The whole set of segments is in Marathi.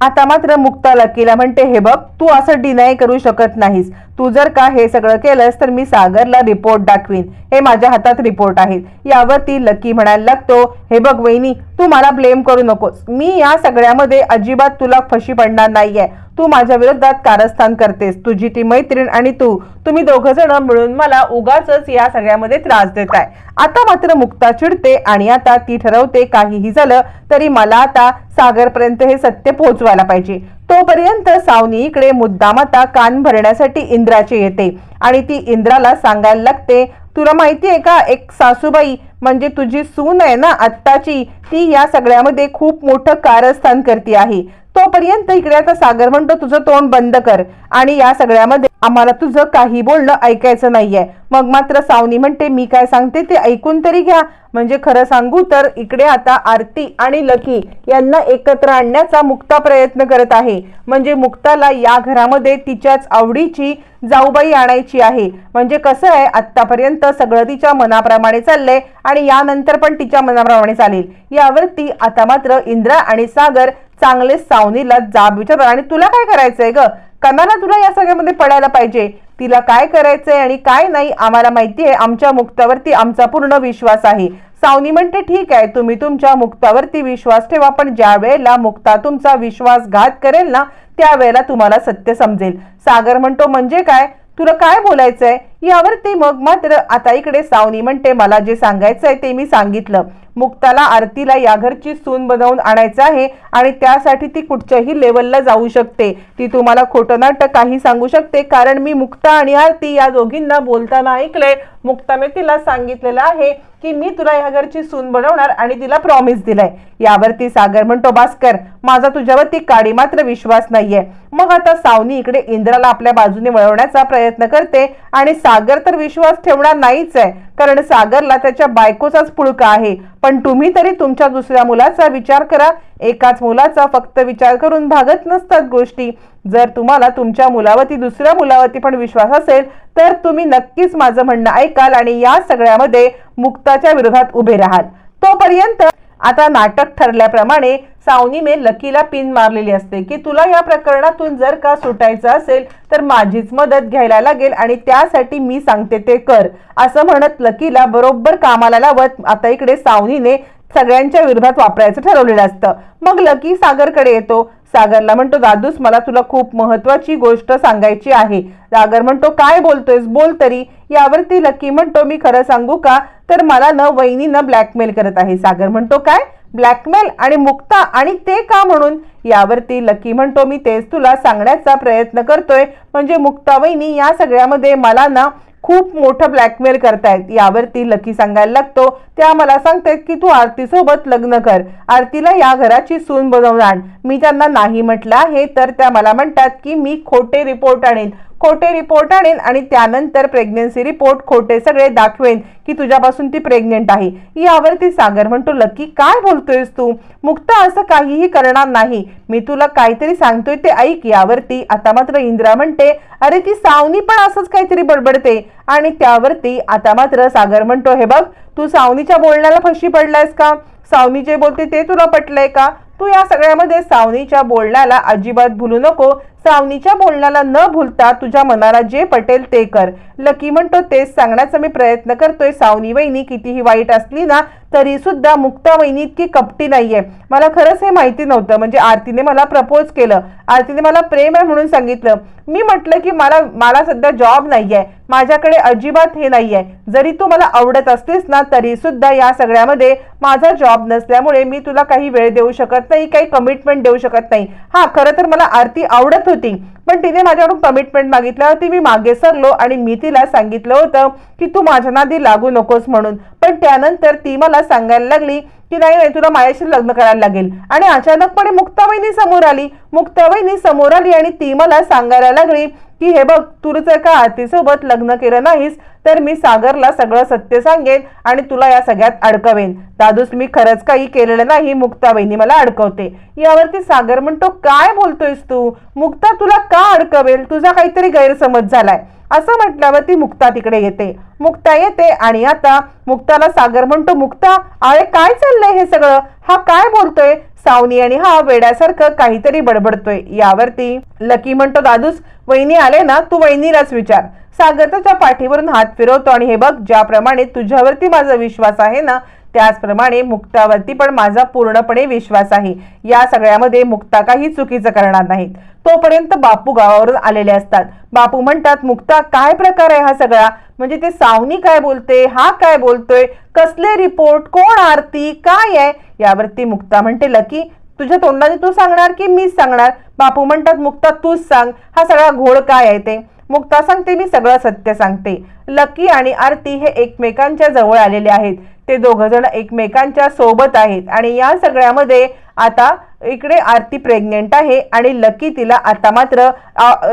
आता मात्र मुक्ता लकीला म्हणते हे बघ तू असं डिनाय करू शकत नाहीस. तू जर का हे सगळं केलंस तर मी सागरला रिपोर्ट दाखवीन. हे माझ्या हातात रिपोर्ट आहेत. यावरती लकी म्हणायला लागतो हे बघ वहिनी तू मला ब्लेम करू नकोस. मी या सगळ्यामध्ये अजिबात तुला फशी पडणार नाहीये. तू माझ्या विरोधात कारस्थान करतेस. तुझी ती मैत्रीण आणि तू. तुम्ही दोघं जण मिळून मला उगाच या सगळ्यामध्ये त्रास देत आहे आता मात्र मुक्ता चिडते आणि आता ती ठरवते काहीही झालं तरी मला आता सागरपर्यंत हे सत्य पोहोचवायला पाहिजे. तोपर्यंत सावनी इकडे मुद्दाम आता कान भरण्यासाठी इंद्राची येते आणि ती इंद्राला सांगायला लागते तुला माहिती आहे का एक सासूबाई म्हणजे तुझी सून आहे ना आत्ताची ती या सगळ्यामध्ये खूप मोठं कारस्थान करते आहे. तोपर्यंत इकडे आता सागर म्हणतो तुझं तोंड बंद कर आणि या सगळ्यामध्ये आम्हाला तुझं काही बोलणं ऐकायचं नाहीये. मग मात्र सावनी म्हणते मी काय सांगते ते ऐकून तरी घ्या. म्हणजे खरं सांगू तर इकडे आता आरती आणि लकी यांना एकत्र आणण्याचा मुक्ता प्रयत्न करत आहे. म्हणजे मुक्ताला या घरामध्ये तिच्याच आवडीची जाऊबाई आणायची आहे. म्हणजे कसं आहे आत्तापर्यंत सगळं तिच्या मनाप्रमाणे चाललंय आणि यानंतर पण तिच्या मनाप्रमाणे चालेल. यावरती आता मात्र इंद्रा आणि सागर चांगले सावनीला जाब विचारतात. आणि तुला काय करायचंय ग? कनाला तुला या सगळ्यामध्ये पडायला पाहिजे. तिला काय करायचंय आणि काय नाही आम्हाला माहिती आहे आमच्या मुक्तावरती आमचा पूर्ण विश्वास आहे. सावनी म्हणते ठीक आहे तुम्ही तुमच्या मुक्तावरती विश्वास ठेवा पण ज्या वेळेला मुक्ता तुमचा विश्वासघात करेल ना त्यावेळेला तुम्हाला सत्य समजेल. सागर म्हणतो म्हणजे काय? तुला काय बोलायचंय? यावरती मग मात्र आता इकडे सावनी म्हणते मला जे सांगायचंय ते मी सांगितलं. मुक्ताला आरतीला या घरची सून बनवून आणायचं आहे आणि त्यासाठी ती कुठच्याही लेवलला जाऊ शकते. ती तुम्हाला खोटं नाटक काही सांगू शकते कारण मी मुक्ता आणि आरती या दोघींना बोलताना ऐकलंय. मुक्ताने तिला सांगितलेलं आहे की मी तुला या घरची सून बनवणार आणि तिला प्रॉमिस दिलाय. यावरती सागर म्हणतो भास्कर माझा तुझ्यावरती काडी मात्र विश्वास नाहीये. मग आता सावनी इकडे इंद्राला आपल्या बाजूने वळवण्याचा प्रयत्न करते आणि सागर तर विश्वास ठेवणार नाहीच आहे. कारण सागरला त्याच्या बायकोचाच पुळका आहे. पण तुम्ही तरी तुमच्या दुसऱ्या मुलाचा विचार करा. एकाच मुलाचा फक्त विचार करून भागत नसतात गोष्टी. जर तुम्हाला तुमच्या मुलावरती दुसऱ्या मुलावरती पण विश्वास असेल तर तुम्ही नक्कीच माझं म्हणणं ऐकाल आणि या सगळ्यामध्ये मुक्ताच्या विरोधात उभे राहाल. तोपर्यंत आता नाटक ठरल्याप्रमाणे सावनीने लकीला पिन मारलेली असते की तुला या प्रकरणातून जर का सुटायचं असेल तर माझीच मदत घ्यायला लागेल आणि त्यासाठी मी सांगते ते कर. असं म्हणत लकीला बरोबर कामाला लावत आता इकडे सावनीने सगळ्यांच्या विरोधात वापरायचं ठरवलेलं असतं. मग लकी सागरकडे येतो. सागरला म्हणतो दादूस मला तुला खूप महत्वाची गोष्ट सांगायची आहे. सागर म्हणतो काय बोलतोयस? बोल तरी. यावरती लकी म्हणतो मी खरं सांगू का? तर मला न वहिनीनं ब्लॅकमेल करत आहे. सागर म्हणतो काय? ब्लॅकमेल आणि मुक्ता आणि ते का म्हणून? यावरती लकी म्हणतो मी तेच तुला सांगण्याचा प्रयत्न करतोय. म्हणजे मुक्ता वहिनी या सगळ्यामध्ये मला ना खूप मोठं ब्लॅकमेल करतायत. यावरती लकी सांगायला लागतो त्या मला सांगतायत की तू आरतीसोबत लग्न कर. आरतीला या घराची सून बनवून आण. मी त्यांना नाही म्हटलं आहे तर त्या मला म्हणतात की मी खोटे रिपोर्ट आणेन. खोटे रिपोर्ट आणेन आणि त्यानंतर प्रेग्नेन्सी रिपोर्ट खोटे सगळे दाखवेन की तुझ्यापासून ती प्रेग्नेंट आहे. यावरती सागर म्हणतो लकी काय बोलतोयस तू? मुक्ता असं काहीही करणार नाही. मी तुला काहीतरी सांगतोय ते ऐक. यावरती आता मात्र इंद्रा म्हणते अरे ती सावनी पण असंच काहीतरी बडबडते. आणि त्यावरती आता मात्र सागर म्हणतो हे बघ तू सावनीच्या बोलण्याला फशी पडलायस का? सावनी जे बोलते ते तुला पटलंय का? तू या सगळ्यामध्ये सावनीच्या बोलण्याला अजिबात भुलू नको. सावनीच्या बोलण्याला न भूलता तुझ्या मनाला जे पटेल ते कर. लकी म्हणतो तेच सांगण्याचा मी प्रयत्न करतोय. सावनी वहिनी कितीही वाईट असली ना तरी सुद्धा मुक्ता वहिनी इतकी कपटी नाहीये. मला खरंच हे माहिती नव्हतं. म्हणजे आरतीने मला प्रपोज केलं. आरतीने मला प्रेम आहे म्हणून सांगितलं. मी म्हटलं की मला मला सध्या जॉब नाहीये. माझ्याकडे अजिबात हे नाहीये. जरी तू मला आवडत असलीस ना तरी सुद्धा या सगळ्यामध्ये माझा जॉब नसल्यामुळे मी तुला काही वेळ देऊ शकत नाही काही कमिटमेंट देऊ शकत नाही. हा खरं तर मला आरती आवडत होती. पण तिने माझ्याकडून कमिटमेंट मागितल्यावरती मी मागे सरलो आणि मी तिला सांगितलं होतं की तू माझ्या नादी लागू नकोस म्हणून. पण त्यानंतर ती मला सांगायला लागली की नाही नाही तुला माझ्याशी लग्न करायला लागेल. आणि अचानकपणे मुक्ताबाईनी समोर आली. मुक्ताबाईनी समोर आली आणि ती मला सांगायला लागली की हे बघ तू जर का आरतीसोबत लग्न केलं नाहीस तर मी सागरला सगळं सत्य सांगेन आणि तुला या सगळ्यात अडकवेन. दादूस मी खरंच काही केलेलं नाही मुक्ताबाईनी मला अडकवते. यावरती सागर म्हणतो काय बोलतोयस तू? मुक्ता तुला का अडकवेल? तुझा काहीतरी गैरसमज झालाय. असं म्हटल्यावर ती मुक्ता तिकडे येते. मुक्ता येते आणि आता मुक्ताला सागर म्हणतो मुक्ता अरे काय चाललंय हे सगळं? हा काय बोलतोय? सावनी आणि हा वेड्यासारखं काहीतरी बडबडतोय. यावरती लकी म्हणतो दादूस वहिनी आले ना तू वहिनीलाच विचार. सागर त्याच्या पाठीवरून हात फिरवतो आणि हे बघ ज्याप्रमाणे तुझ्यावरती माझा विश्वास आहे ना त्याचप्रमाणे मुक्तावरती पण माझा पूर्णपणे विश्वास आहे. या सगळ्यामध्ये मुक्ता काही चुकीचं करणार नाहीत. तोपर्यंत बापू गावावरून आलेले असतात. बापू म्हणतात मुक्ता काय प्रकार आहे हा सगळा? म्हणजे ते सावनी काय बोलते? हा काय बोलतोय? कसले रिपोर्ट? कोण आरती? काय आहे? यावरती मुक्ता म्हणते लकी तुझ्या तोंडाने तू सांगणार की मीच सांगणार? बापू म्हणतात मुक्ता तूच सांग. हा सगळा घोळ काय आहे ते? मुक्ता सांगते मी सगळं सत्य सांगते. लकी आणि आरती हे एकमेकांच्या जवळ आलेले आहेत. ते दोघं जण एकमेकांच्या सोबत आहेत. आणि या सगळ्यामध्ये आता इकडे आरती प्रेग्नेंट आहे आणि लकी तिला आता मात्र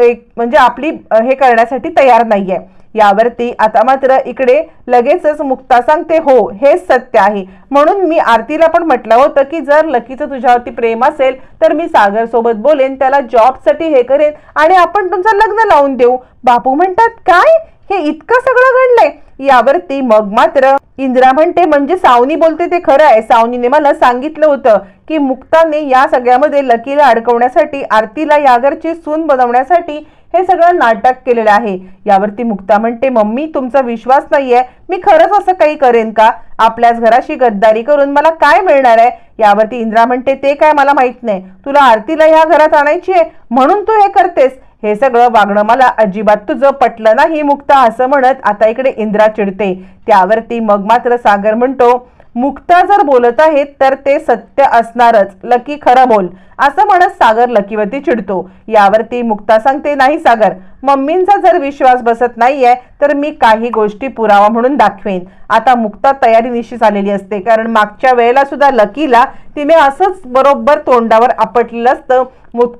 एक म्हणजे आपली हे करण्यासाठी तयार नाही आहे यावरती आता मात्र इकडे लगेचच मुक्ता सांगते हो हेच सत्य आहे. म्हणून मी आरतीला पण म्हटलं होतं की जर लकीचं तुझ्यावरती प्रेम असेल तर मी सागर सोबत बोलेन त्याला जॉबसाठी हे करेन आणि आपण तुमचं लग्न लावून देऊ. बापू म्हणतात काय? हे इतकं सगळं घडलंय. यावरती मग मात्र इंदिरा म्हणते म्हणजे सावनी बोलते ते खरं आहे सावनीने मला सांगितलं होतं की मुक्ताने या सगळ्यामध्ये लकीला अडकवण्यासाठी आरतीला या घरची सून बनवण्यासाठी हे सगळं नाटक केलेलं आहे. यावरती मुक्ता म्हणते मम्मी तुमचा विश्वास नाहीये. मी खरंच असं काही करेन का? आपल्याच घराशी गद्दारी करून मला काय मिळणार आहे यावरती इंद्रा म्हणते ते काय? मला माहीत नाही. तुला आरतीला या घरात आणायची आहे? म्हणून तू हे करतेस. हे सगळं वागणं मला अजिबात तुझं पटलं नाही मुक्ता असं म्हणत आता इकडे इंद्रा चिडते. त्यावरती मग मात्र सागर म्हणतो मुक्ता जर बोलत आहेत तर ते सत्य असणारच. लकी खरं बोल. असं म्हणत सागर लकीवरती चिडतो. यावरती मुक्ता सांगते नाही सागर मम्मींचा जर विश्वास बसत नाहीये तर मी काही गोष्टी पुरावा म्हणून दाखवेन. आता मुक्ता तयारी निश्चित आलेली असते कारण मागच्या वेळेला सुद्धा लकीला तिने असंच बरोबर तोंडावर आपटलेलं असतं.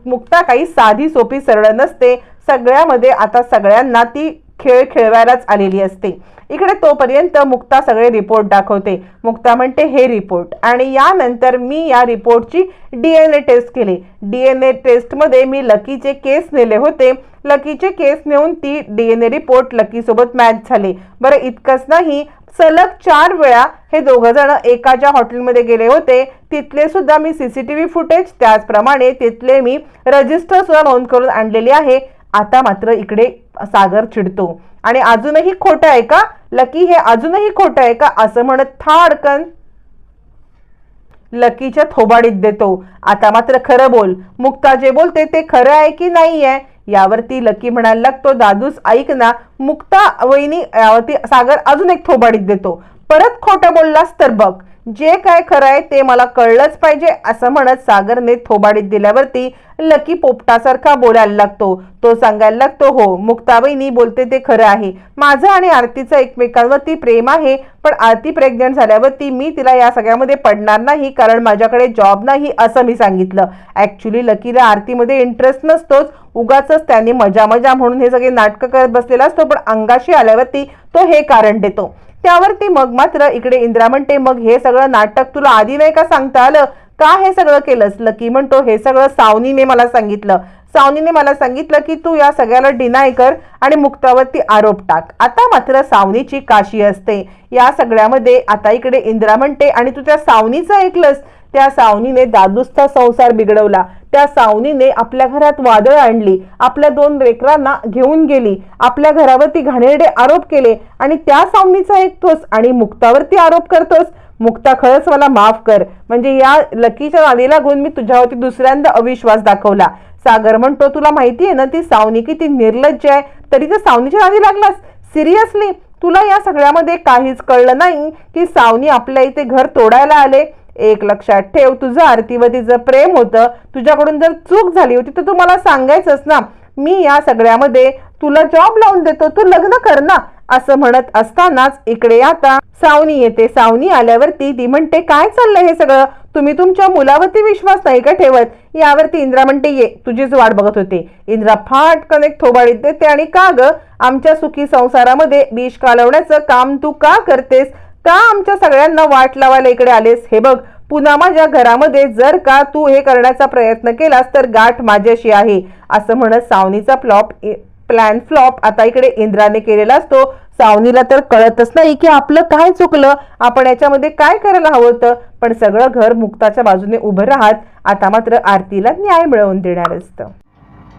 मुक्ता काही साधी सोपी सरळ नसते. सगळ्यामध्ये आता सगळ्यांना ती खेळ खेळवायलाच आलेली असते. इकडे तोपर्यंत मुक्ता सगळे रिपोर्ट दाखवते. मुक्ता म्हणते हे रिपोर्ट. आणि यानंतर मी या रिपोर्टची डी एन ए टेस्ट केली. डी एन ए टेस्टमध्ये मी लकीचे केस नेले होते. लकीचे केस नेऊन ती डी एन ए रिपोर्ट लकीसोबत मॅच झाले. बरं इतकंच नाही सलग चार वेळा हे दोघं जण एकाच्या हॉटेलमध्ये गेले होते तिथले सुद्धा मी C C T V footage त्याचप्रमाणे तिथले मी रजिस्टर सुद्धा नोंद करून आणलेली आहे. आता मात्र इकडे सागर चिडतो. आणि अजूनही खोटं आहे का? लकी हे अजूनही खोटं आहे का? असं म्हणत थाडकन लकीच्या थोबाडीत देतो. आता मात्र खरं बोल. मुक्ता जे बोलते ते खरं आहे की नाही आहे यावरती लकी म्हणायला लागतो दादूस ऐक ना. मुक्ता वहिनी यावरती सागर अजून एक थोबाडीत देतो. परत खोटं बोललास तर बघ. जे काय खरं आहे ते मला कळलंच पाहिजे असं म्हणत सागरने थोबाडीत दिल्यावरती लकी पोपटासारखा बोलायला लागतो. तो सांगायला लागतो हो मुक्ताबाईनी बोलते ते खरं आहे. माझं आणि आरतीचं एकमेकांवरती प्रेम आहे पण आरती प्रेग्नंट झाल्यावरती मी तिला या सगळ्यामध्ये पडणार नाही कारण माझ्याकडे जॉब नाही असं मी सांगितलं. ऍक्च्युली लकीला आरतीमध्ये इंटरेस्ट नसतोच. उगाच त्याने मजा मजा म्हणून हे सगळे नाटकं करत बसलेला असतो पण अंगाशी आल्यावरती तो हे कारण देतो. त्यावरती मग मात्र इकडे इंद्रा म्हणते मग हे सगळं नाटक तुला आधी नाही का सांगता आलं? का हे सगळं केलंस? लकी म्हणतो हे सगळं सावनीने मला सांगितलं. सावनीने मला सांगितलं की तू या सगळ्याला डिनाय कर आणि मुक्तावरती आरोप टाक. आता मात्र सावनीची काशी असते. या सगळ्यामध्ये आता इकडे इंद्रा म्हणते आणि तू त्या सावनीचं ऐकलंस? त्या सावनीने दादूसचा संसार बिघडवला. त्या सावनीने आपल्या घरात वादळ आणली. आपल्या दोन लेकरांना घेऊन गेली. आपल्या घरावरती घाणेरडे आरोप केले आणि त्या सावनीचा ऐकतोस आणि मुक्तावरती आरोप करतोस? मुक्ता खरंच मला माफ कर. म्हणजे या लकीच्या नावी लागून मी तुझ्यावरती दुसऱ्यांदा अविश्वास दाखवला. सागर म्हणतो तुला माहिती आहे ना ती सावनी किती निर्लज्ज आहे. तरी तर सावनीच्या नादी लागलास? सिरियसली तुला या सगळ्यामध्ये काहीच कळलं नाही की सावनी आपल्या इथे घर तोडायला आले? एक लक्षात ठेव तुझं आरतीवतीचं प्रेम होतं तुझ्याकडून जर चूक झाली होती तर तू मला सांगायचंच ना. मी या सगळ्यामध्ये तुला जॉब लावून देतो तू लग्न कर ना असं म्हणत असतानाच इकडे आता सावनी येते. सावनी आल्यावरती ती म्हणते काय चाललंय हे सगळं? तुम्ही तुमच्या मुलावरती विश्वास नाही का ठेवत? यावरती इंद्रा म्हणते ये तुझीच वाट बघत होते. इंद्रा फाटकन एक थोबाडीत देते आणि का ग? आमच्या सुखी संसारामध्ये विष कालवण्याचं काम तू का करतेस? का आमच्या सगळ्यांना वाट लावायला इकडे आलेस? हे बघ पुन्हा माझ्या घरामध्ये जर का तू हे करण्याचा प्रयत्न केलास तर गाठ माझ्याशी आहे. असं म्हणत सावनीचा फ्लॉप प्लॅन फ्लॉप आता इकडे इंद्राने केलेला असतो. सावनीला तर कळतच नाही की आपलं काय चुकलं. आपण याच्यामध्ये काय करायला हवं होतं? पण सगळं घर मुक्ताच्या बाजूने उभं राहत आता मात्र आरतीला न्याय मिळवून देणार असतं.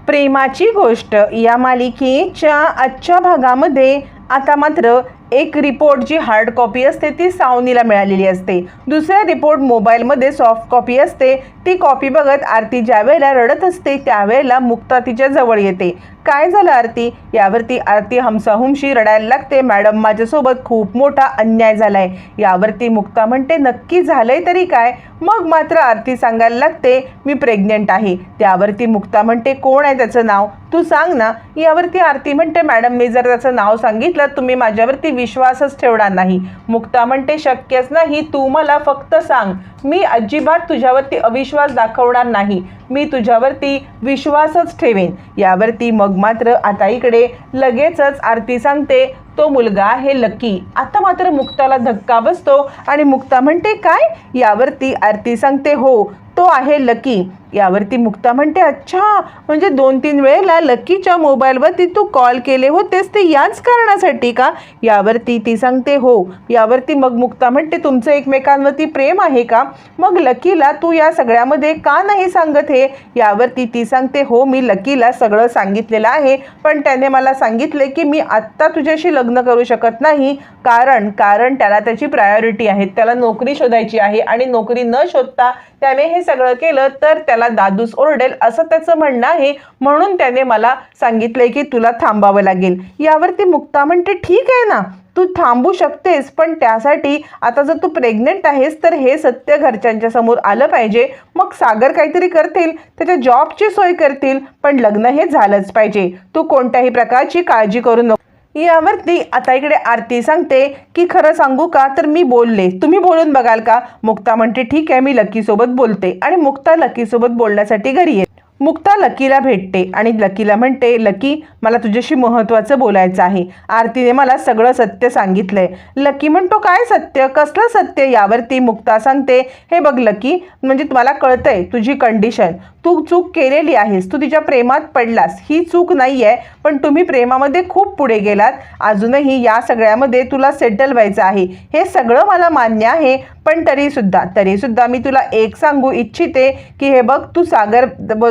प्रेमाची गोष्ट या मालिकेच्या आजच्या भागामध्ये आता मात्र एक रिपोर्ट जी हार्ड कॉपी असते ती सावनीला मिळालेली असते. दुसरा रिपोर्ट मोबाईलमध्ये सॉफ्ट कॉपी असते. ती कॉपी बघत आरती ज्यावेळेला रडत असते त्यावेळेला मुक्ता तिच्या जवळ येते. काय झालं आरती? यावरती आरती हमसाहुमशी रडायला लागते. मॅडम माझ्यासोबत खूप मोठा अन्याय झालाय. यावरती मुक्ता म्हणते नक्की झालंय तरी काय? मग मात्र आरती सांगायला लागते मी प्रेग्नेंट आहे. त्यावरती मुक्ता म्हणते कोण आहे त्याचं नाव? तू सांग ना. यावरती आरती म्हणते मॅडम मी जर त्याचं नाव सांगितलं तुम्ही माझ्यावरती विश्वासच ठेवणार नाही. मुक्ता म्हणते शक्यच नाही. तू मला फक्त सांग. मी अजिबात तुझ्यावरती अविश्वास दाखवणार नाही. मी तुझ्यावरती विश्वासच ठेवेन. यावरती मग मात्र आता इकडे लगेचच आरती सांगते तो मुलगा आहे लकी. आता मात्र मुक्ताला धक्का बसतो आणि मुक्ता म्हणते काय? यावरती आरती सांगते हो तो आहे लकी. यावरती मुक्ता म्हणते अच्छा म्हणजे दोन तीन वेळेला लकीच्या मोबाईलवरती तू कॉल केले होतेस ते याच कारणासाठी का? यावरती ती सांगते हो. यावरती मग मुक्ता म्हणते तुमचं एकमेकांवरती प्रेम आहे का? मग लकीला तू या सगळ्यामध्ये का नाही सांगत हे? यावरती ती सांगते हो मी लकीला सगळं सांगितलेलं आहे पण त्याने मला सांगितले की मी आत्ता तुझ्याशी लग्न करू शकत नाही. कारण कारण त्याला त्याची प्रायोरिटी आहे. त्याला नोकरी शोधायची आहे आणि नोकरी न शोधता त्याने हे सगळं केलं तर त्याला दादूस ओरडेल असं त्याचं म्हणणं आहे. म्हणून त्याने मला सांगितलंय की तुला थांबावं लागेल. यावरती मुक्ता म्हणते ठीक आहे ना तू थांबू शकतेस पण त्यासाठी आता जर तू प्रेग्नेंट आहेस तर हे सत्य घरच्यांच्या समोर आलं पाहिजे. मग सागर काहीतरी करतील त्याच्या जॉबची सोय करतील पण लग्न हे झालंच पाहिजे. तू कोणत्याही प्रकारची काळजी करू नको. यावरती आता इकडे आरती सांगते की खरं सांगू का? तर मी बोलले. तुम्ही बोलून बघाल का? मुक्ता म्हणते ठीक आहे मी लकीसोबत बोलते. आणि मुक्ता लकीसोबत बोलण्यासाठी घरी येते. मुक्ता लकीला भेटते आणि लकीला म्हणते लकी मला तुझ्याशी महत्त्वाचं बोलायचं आहे. आरतीने मला सगळं सत्य सांगितलंय. लकी म्हणतो काय सत्य? कसलं सत्य? यावरती मुक्ता सांगते हे बघ लकी म्हणजे मला कळतंय तुझी कंडिशन तू चूक केलेली आहेस. तू तिच्या प्रेमात पडलास. ही चूक नाही आहे पण तुम्ही प्रेमामध्ये खूप पुढे गेलात. अजूनही या सगळ्यामध्ये तुला सेटल व्हायचं आहे. हे सगळं मला मान्य आहे. पण तरीसुद्धा तरीसुद्धा मी तुला एक सांगू इच्छिते की हे बघ तू सागर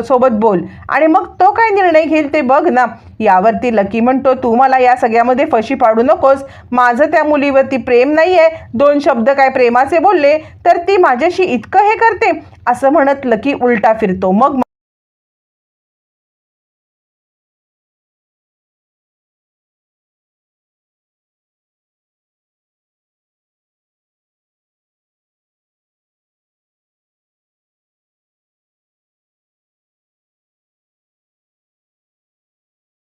सोबत बोल. आणि मग तो काय निर्णय घेईल ते बघ ना. यावरती लकी म्हणतो तू मला या सगळ्यामध्ये फशी पाडू नकोस. माझं त्या मुलीवरती प्रेम नाही आहे दोन शब्द काय प्रेमाचे बोलले तर ती माझ्याशी इतकं हे करते. असं म्हणत लकी उलटा फिरतो. मग